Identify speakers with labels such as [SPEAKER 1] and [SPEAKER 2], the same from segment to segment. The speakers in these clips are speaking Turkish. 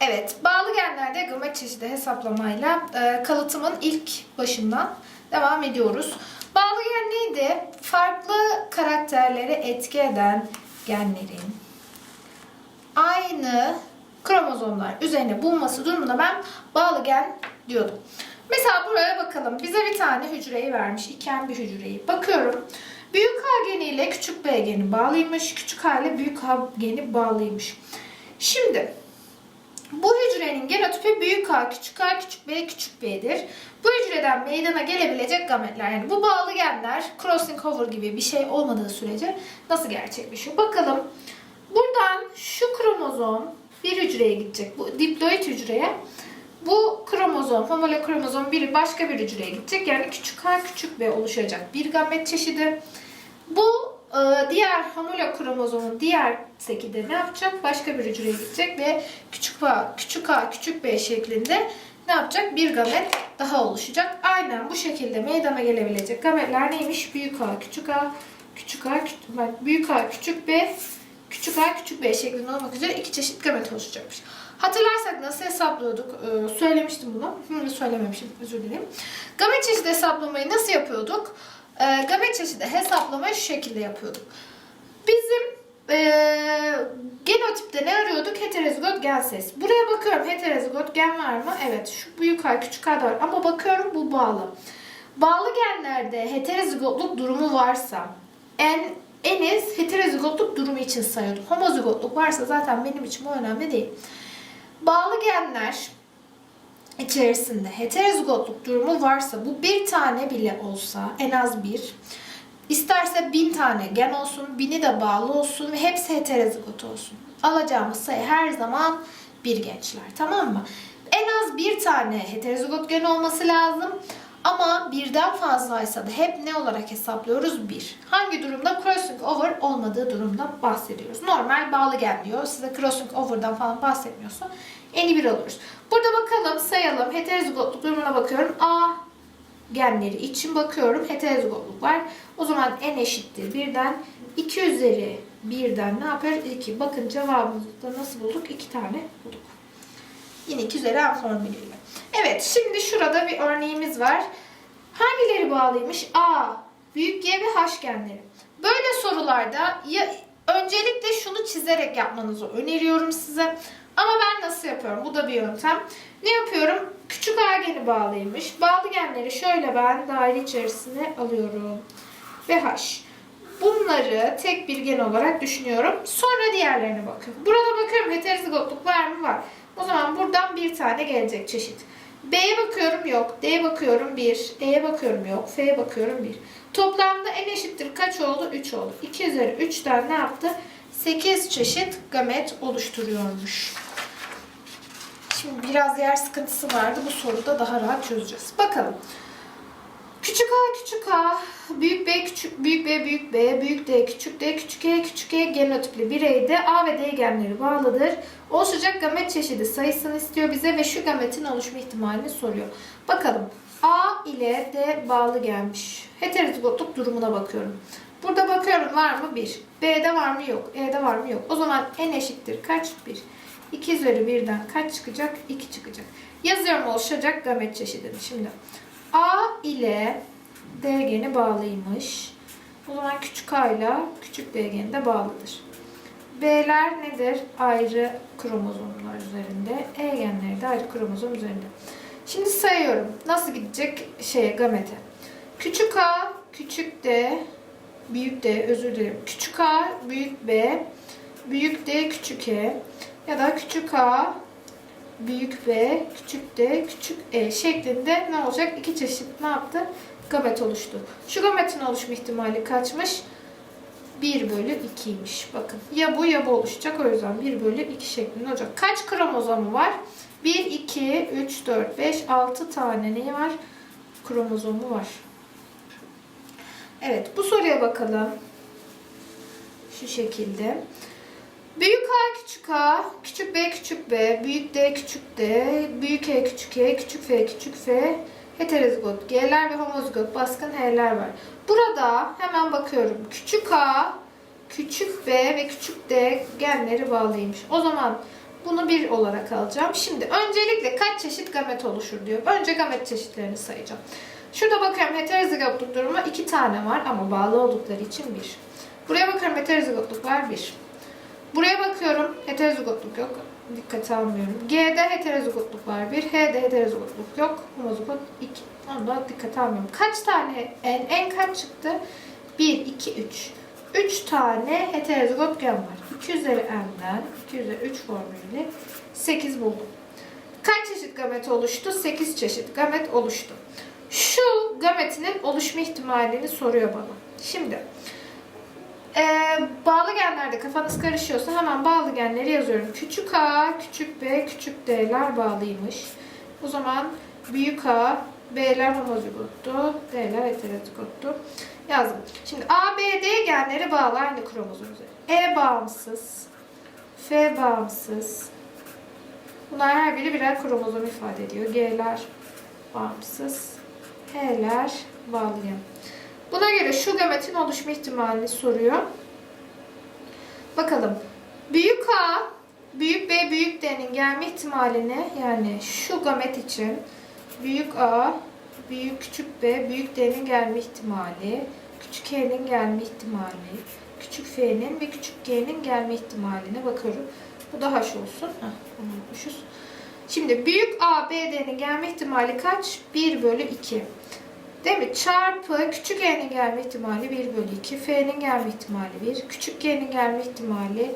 [SPEAKER 1] Evet, bağlı genlerde gamet çeşidi hesaplamayla e, kalıtımın ilk başından devam ediyoruz. Bağlı gen neydi? Farklı karakterlere etki eden genlerin aynı kromozomlar üzerine bulunması durumunda ben bağlı gen diyordum. Mesela buraya bakalım. Bize bir tane hücreyi vermiş. iken bir hücreyi. Bakıyorum. Büyük A geni ile küçük B geni bağlıymış. Küçük A ile büyük A geni bağlıymış. Şimdi bu hücrenin genotipi büyük A, küçük A, küçük B, küçük B'dir. Bu hücreden meydana gelebilecek gametler yani bu bağlı genler crossing over gibi bir şey olmadığı sürece nasıl gerçekleşiyor? Bakalım. Buradan şu kromozom bir hücreye gidecek. Bu diploid hücreye. Bu kromozom, homolog kromozom biri başka bir hücreye gidecek. Yani küçük A, küçük B oluşacak bir gamet çeşidi. Diğer homolog kromozomun diğer seki de ne yapacak? Başka bir hücreye gidecek ve küçük A, küçük A, küçük B şeklinde ne yapacak? Bir gamet daha oluşacak. Aynen bu şekilde meydana gelebilecek gametler neymiş? Büyük A, küçük A, küçük A, küçük, bak, büyük A, küçük B, küçük A, küçük B şeklinde olmak üzere iki çeşit gamet oluşacakmış. Hatırlarsak nasıl hesaplıyorduk? Ee, söylemiştim bunu. Hı, söylememişim. Özür dilerim. Gamet çeşidi hesaplamayı nasıl yapıyorduk? Ee, gamet çeşidi hesaplamayı şu şekilde yapıyorduk. Bizim ee, genotipte ne arıyorduk? Heterozigot gen sayısı. Buraya bakıyorum heterozigot gen var mı? Evet. Şu büyük A, küçük A var. Ama bakıyorum bu bağlı. Bağlı genlerde heterozigotluk durumu varsa en eniz heterozigotluk durumu için sayıyordum. Homozigotluk varsa zaten benim için bu önemli değil. Bağlı genler içerisinde heterozigotluk durumu varsa bu bir tane bile olsa en az bir isterse bin tane gen olsun bini de bağlı olsun ve hepsi heterozigot olsun. Alacağımız sayı her zaman bir gençler tamam mı? En az bir tane heterozigot gen olması lazım. Ama birden fazlaysa da hep ne olarak hesaplıyoruz? Bir. Hangi durumda crossing over olmadığı durumda bahsediyoruz. Normal bağlı gen diyor. Size crossing over'dan falan bahsetmiyorsa eni bir alıyoruz. Burada bakalım sayalım. Heterozigotluk durumuna bakıyorum. A genleri için bakıyorum. Heterozigotluk var. O zaman n eşittir. Birden 2 üzeri birden ne yapar? 2. Bakın cevabımızı da nasıl bulduk? 2 tane bulduk. Yine 2 üzeri n formülüyle. Evet şimdi şurada bir örneğimiz var. Hangileri bağlıymış? A, büyük G ve H genleri. Böyle sorularda ya öncelikle şunu çizerek yapmanızı öneriyorum size. Ama ben nasıl yapıyorum? Bu da bir yöntem. Ne yapıyorum? Küçük A geni bağlıymış. Bağlı genleri şöyle ben daire içerisine alıyorum. Ve H. Bunları tek bir gen olarak düşünüyorum. Sonra diğerlerine bakıyorum. Burada bakıyorum heterozigotluk var mı? Var. O zaman buradan bir tane gelecek çeşit. B'ye bakıyorum yok. D'ye bakıyorum 1. E'ye bakıyorum yok. F'ye bakıyorum 1. Toplamda n eşittir kaç oldu? 3 oldu. 2 üzeri 3'ten ne yaptı? 8 çeşit gamet oluşturuyormuş. Şimdi biraz yer sıkıntısı vardı. Bu soruda daha rahat çözeceğiz. Bakalım. Küçük a küçük a, büyük b küçük büyük b büyük b, büyük d küçük d küçük e küçük e genotipli bireyde a ve d genleri bağlıdır. Oluşacak gamet çeşidi sayısını istiyor bize ve şu gametin oluşma ihtimalini soruyor. Bakalım. A ile D bağlı gelmiş. Heterozigotluk durumuna bakıyorum. Burada bakıyorum var mı? 1. B'de var mı? Yok. E'de var mı? Yok. O zaman n eşittir kaç? 1. 2 üzeri 1'den kaç çıkacak? 2 çıkacak. Yazıyorum oluşacak gamet çeşidini. Şimdi A ile D geni bağlıymış. O zaman küçük A ile küçük D geni de bağlıdır. B'ler nedir? Ayrı kromozomlar üzerinde. E genleri de ayrı kromozom üzerinde. Şimdi sayıyorum. Nasıl gidecek şeye gamete? Küçük A, küçük D, büyük D, özür dilerim. Küçük A, büyük B, büyük D, küçük E ya da küçük A, büyük B, küçük D, küçük E şeklinde ne olacak? İki çeşit ne yaptı? Gamet oluştu. Şu gametin oluşma ihtimali kaçmış? 1 bölü 2'ymiş. Bakın ya bu ya bu oluşacak. O yüzden 1 bölü 2 şeklinde olacak. Kaç kromozomu var? 1, 2, 3, 4, 5, 6 tane neyi var? Kromozomu var. Evet bu soruya bakalım. Şu şekilde. Büyük A küçük A, küçük B küçük B, büyük D küçük D, büyük E küçük E, küçük F küçük F, heterozigot G'ler ve homozigot baskın H'ler var. Burada hemen bakıyorum. Küçük A, küçük B ve küçük D genleri bağlıymış. O zaman Bunu 1 olarak alacağım. Şimdi öncelikle kaç çeşit gamet oluşur diyor. Önce gamet çeşitlerini sayacağım. Şurada bakıyorum heterozigotluk durumu 2 tane var ama bağlı oldukları için 1. Buraya bakıyorum heterozigotluk var 1. Buraya bakıyorum heterozigotluk yok. Dikkate almıyorum. G'de heterozigotluk var 1. H'de heterozigotluk yok. Homozigot 2. Onu da dikkate almıyorum. Kaç tane en, en kaç çıktı? 1, 2, 3. 3 tane heterozigot gen var. 2 üzeri n'den 2 üzeri 3 formülüyle 8 buldum. Kaç çeşit gamet oluştu? 8 çeşit gamet oluştu. Şu gametinin oluşma ihtimalini soruyor bana. Şimdi ee, bağlı genlerde kafanız karışıyorsa hemen bağlı genleri yazıyorum. Küçük a, küçük b, küçük d'ler bağlıymış. O zaman büyük a, b'ler homozigottu, d'ler heterozigottu. Yazdım. Şimdi A, B, D genleri bağlı aynı kromozom üzerine. E bağımsız, F bağımsız. Bunlar her biri birer kromozom ifade ediyor. G'ler bağımsız, H'ler bağlı. Buna göre şu gametin oluşma ihtimalini soruyor. Bakalım. Büyük A, büyük B, büyük D'nin gelme ihtimalini yani şu gamet için büyük A, büyük küçük B, büyük D'nin gelme ihtimali, küçük H'nin gelme ihtimali, küçük F'nin ve küçük G'nin gelme ihtimaline bakıyorum. Bu da H olsun. Heh, bunu unutmuşuz. Şimdi büyük A, B, D'nin gelme ihtimali kaç? 1 bölü 2. Değil mi? Çarpı küçük E'nin gelme ihtimali 1 bölü 2. F'nin gelme ihtimali 1. Küçük G'nin gelme ihtimali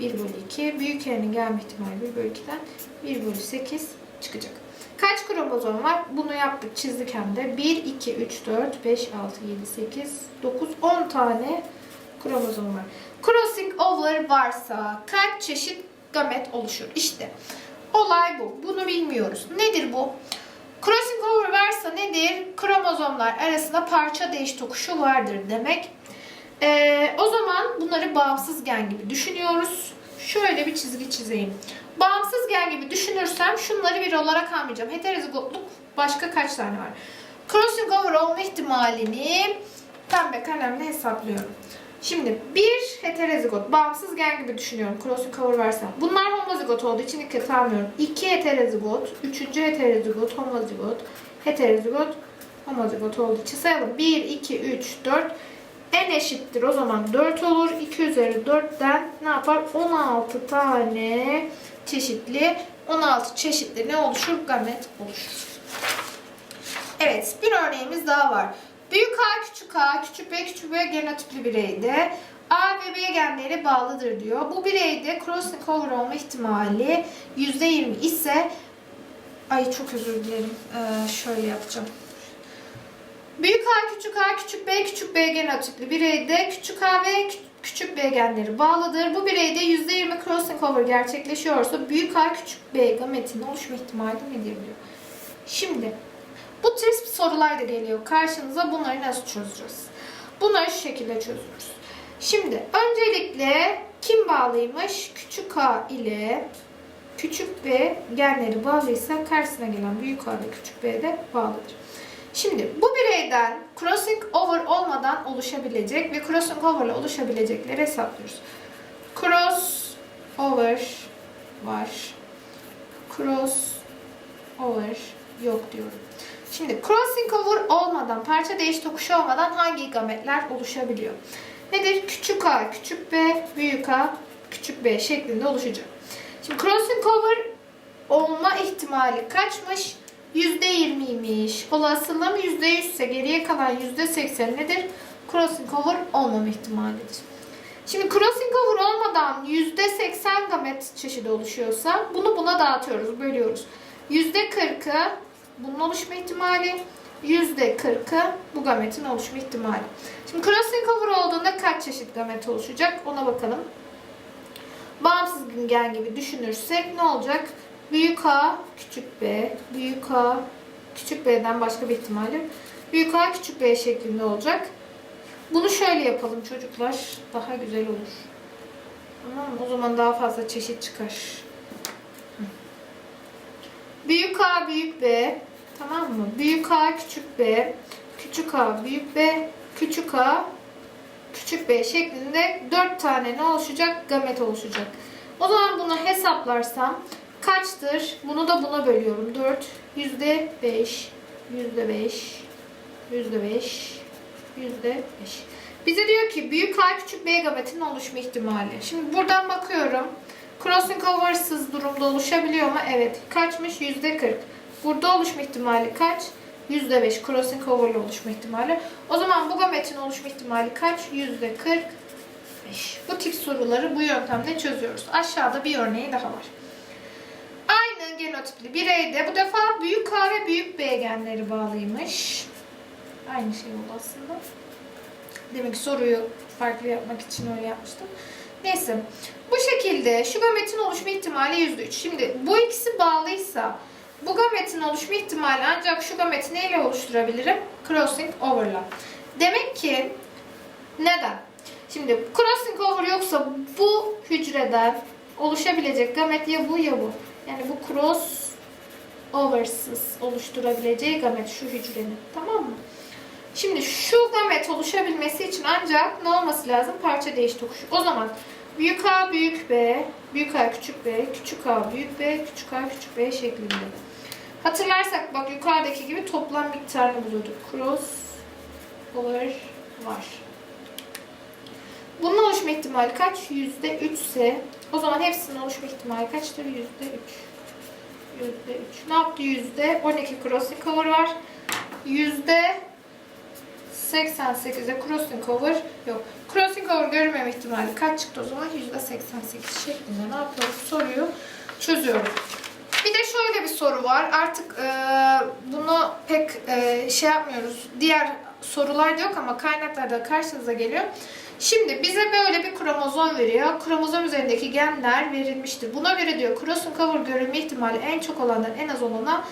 [SPEAKER 1] 1 bölü 2. Büyük E'nin gelme ihtimali 1 bölü 2'den 1 bölü 8 çıkacak. Kaç kromozom var? Bunu yaptık, çizdik hem de. 1, 2, 3, 4, 5, 6, 7, 8, 9, 10 tane kromozom var. Crossing over varsa kaç çeşit gamet oluşur? İşte olay bu. Bunu bilmiyoruz. Nedir bu? Crossing over varsa nedir? Kromozomlar arasında parça değiş tokuşu vardır demek. Ee, o zaman bunları bağımsız gen gibi düşünüyoruz. Şöyle bir çizgi çizeyim. Bağımsız gen gibi düşünürsem şunları bir olarak almayacağım. Heterozigotluk başka kaç tane var? Crossing over olma ihtimalini pembe kalemle hesaplıyorum. Şimdi bir heterozigot, bağımsız gen gibi düşünüyorum. Crossing over varsa. Bunlar homozigot olduğu için dikkate almıyorum. İki heterozigot, üçüncü heterozigot, homozigot, heterozigot, homozigot olduğu için sayalım. 1, 2, 3, 4. En eşittir o zaman 4 olur. 2 üzeri 4'ten ne yapar? 16 tane çeşitli 16 çeşitli ne oluşur? Gamet oluşur. Evet bir örneğimiz daha var. Büyük A küçük A küçük B küçük B genotipli bireyde A ve B genleri bağlıdır diyor. Bu bireyde crossing over olma ihtimali %20 ise ay çok özür dilerim. Ee, şöyle yapacağım. Büyük A küçük A küçük B küçük B genotipli bireyde küçük A ve kü- küçük B genleri bağlıdır. Bu bireyde %20 crossing over gerçekleşiyorsa büyük A küçük B gametinin oluşma ihtimali nedir diyor. Şimdi bu tür sorular da geliyor karşınıza. Bunları nasıl çözeceğiz? Bunları şu şekilde çözüyoruz. Şimdi öncelikle kim bağlıymış? Küçük a ile küçük b genleri bağlıysa karşısına gelen büyük a ve küçük b de bağlıdır. Şimdi bu bireyden crossing over olmadan oluşabilecek ve crossing over ile oluşabilecekleri hesaplıyoruz. Cross over var. Cross over yok diyorum. Şimdi crossing over olmadan, parça değiş tokuşu olmadan hangi gametler oluşabiliyor? Nedir? Küçük a, küçük b, büyük a, küçük b şeklinde oluşacak. Şimdi crossing over olma ihtimali kaçmış? %20'ymiş. Olasılığım %100 ise geriye kalan %80 nedir? Crossing over olmama ihtimalidir. Şimdi crossing over olmadan %80 gamet çeşidi oluşuyorsa bunu buna dağıtıyoruz, bölüyoruz. %40'ı bunun oluşma ihtimali, %40'ı bu gametin oluşma ihtimali. Şimdi crossing over olduğunda kaç çeşit gamet oluşacak ona bakalım. Bağımsız gen gibi düşünürsek ne olacak? Büyük A, küçük B, büyük A, küçük B'den başka bir ihtimali. Büyük A, küçük B şeklinde olacak. Bunu şöyle yapalım çocuklar. Daha güzel olur. Tamam mı? O zaman daha fazla çeşit çıkar. Büyük A, büyük B. Tamam mı? Büyük A, küçük B. Küçük A, büyük B. Küçük A, küçük B şeklinde dört tane ne oluşacak? Gamet oluşacak. O zaman bunu hesaplarsam kaçtır? Bunu da buna bölüyorum. 4, yüzde 5, yüzde 5, yüzde 5, yüzde 5. Bize diyor ki büyük A küçük B gametinin oluşma ihtimali. Şimdi buradan bakıyorum. Crossing oversız durumda oluşabiliyor mu? Evet. Kaçmış? Yüzde 40. Burada oluşma ihtimali kaç? Yüzde 5. Crossing over ile oluşma ihtimali. O zaman bu gametin oluşma ihtimali kaç? Yüzde 40. 5. Bu tip soruları bu yöntemle çözüyoruz. Aşağıda bir örneği daha var. Genotipli bireyde bu defa büyük A ve büyük B genleri bağlıymış. Aynı şey oldu aslında. Demek ki soruyu farklı yapmak için öyle yapmıştım. Neyse. Bu şekilde şu gametin oluşma ihtimali %3. Şimdi bu ikisi bağlıysa bu gametin oluşma ihtimali ancak şu gameti neyle oluşturabilirim? Crossing over'la. Demek ki neden? Şimdi crossing over yoksa bu hücreden oluşabilecek gamet ya bu ya bu. Yani bu cross oversız oluşturabileceği gamet şu hücrenin. Tamam mı? Şimdi şu gamet oluşabilmesi için ancak ne olması lazım? Parça değiş tokuşu. O zaman büyük A büyük B, büyük A küçük B, küçük A büyük B, küçük A küçük B şeklinde. Hatırlarsak bak yukarıdaki gibi toplam miktarını buluyorduk. Cross over var. Oluşma ihtimali kaç? Yüzde üç ise o zaman hepsinin oluşma ihtimali kaçtır? Yüzde üç. Yüzde üç. Ne yaptı yüzde? 12 crossing over var. Yüzde 88'e crossing over yok. Crossing over görmeme ihtimali kaç çıktı o zaman? Yüzde 88 şeklinde ne yapıyoruz? Soruyu çözüyorum. Bir de şöyle bir soru var. Artık e, bunu pek e, şey yapmıyoruz. Diğer sorular da yok ama kaynaklarda karşınıza geliyor. Şimdi bize böyle bir kromozom veriyor. Kromozom üzerindeki genler verilmiştir. Buna göre diyor crossing over görülme ihtimali en çok olandan en az olana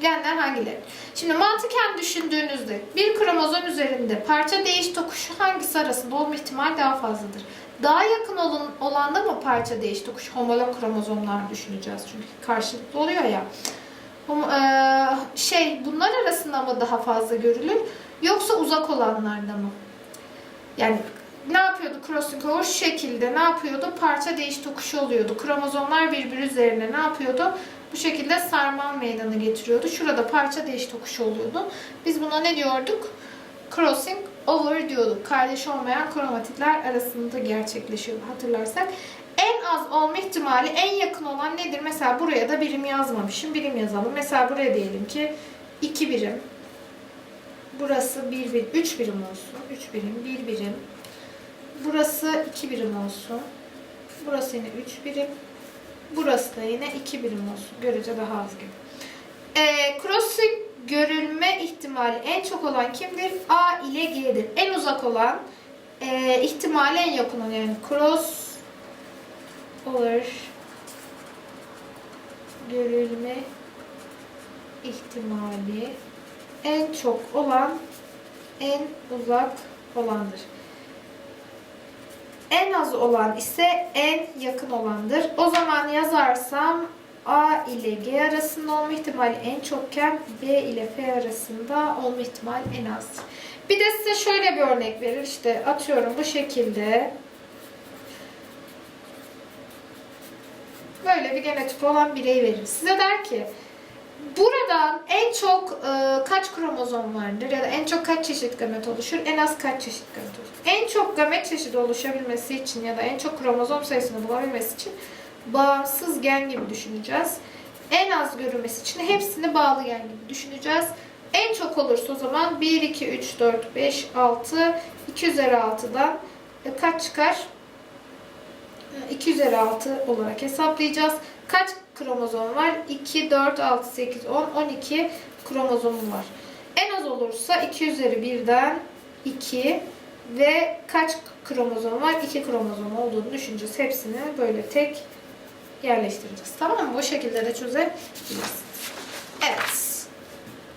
[SPEAKER 1] genler hangileri? Şimdi mantıken düşündüğünüzde bir kromozom üzerinde parça değiş tokuşu hangisi arasında olma ihtimali daha fazladır? Daha yakın olan, olanda mı parça değiş tokuşu homolog kromozomlar düşüneceğiz çünkü karşılıklı oluyor ya. Şey bunlar arasında mı daha fazla görülür yoksa uzak olanlarda mı? Yani ne yapıyordu crossing over? Şu şekilde ne yapıyordu? Parça değiş tokuşu oluyordu. Kromozomlar birbiri üzerine ne yapıyordu? Bu şekilde sarmal meydana getiriyordu. Şurada parça değiş tokuşu oluyordu. Biz buna ne diyorduk? Crossing over diyorduk. Kardeş olmayan kromatitler arasında gerçekleşiyor hatırlarsak. En az olma ihtimali en yakın olan nedir? Mesela buraya da birim yazmamışım. Birim yazalım. Mesela buraya diyelim ki 2 birim. Burası 1 birim, 3 birim olsun. 3 birim, 1 birim. Burası 2 birim olsun. Burası yine 3 birim. Burası da yine 2 birim olsun. Görece daha az gibi. Ee, crossing görülme ihtimali en çok olan kimdir? A ile G'dir. En uzak olan e, ihtimali en yakın olan yani cross over görülme ihtimali en çok olan en uzak olandır. En az olan ise en yakın olandır. O zaman yazarsam A ile G arasında olma ihtimali en çokken B ile F arasında olma ihtimali en az. Bir de size şöyle bir örnek verir. İşte atıyorum bu şekilde. Böyle bir genotip olan birey verir. Size der ki buradan en çok e, kaç kromozom vardır ya da en çok kaç çeşit gamet oluşur, en az kaç çeşit gamet oluşur. En çok gamet çeşidi oluşabilmesi için ya da en çok kromozom sayısını bulabilmesi için bağımsız gen gibi düşüneceğiz. En az görülmesi için hepsini bağlı gen gibi düşüneceğiz. En çok olursa o zaman 1, 2, 3, 4, 5, 6, 2 üzeri 6'dan e, kaç çıkar? 2 üzeri 6 olarak hesaplayacağız. Kaç kromozom var? 2, 4, 6, 8, 10, 12 kromozomum var. En az olursa 2 üzeri 1'den 2 ve kaç kromozom var? 2 kromozom olduğunu düşüneceğiz. Hepsini böyle tek yerleştireceğiz. Tamam mı? Bu şekilde de çözebiliriz.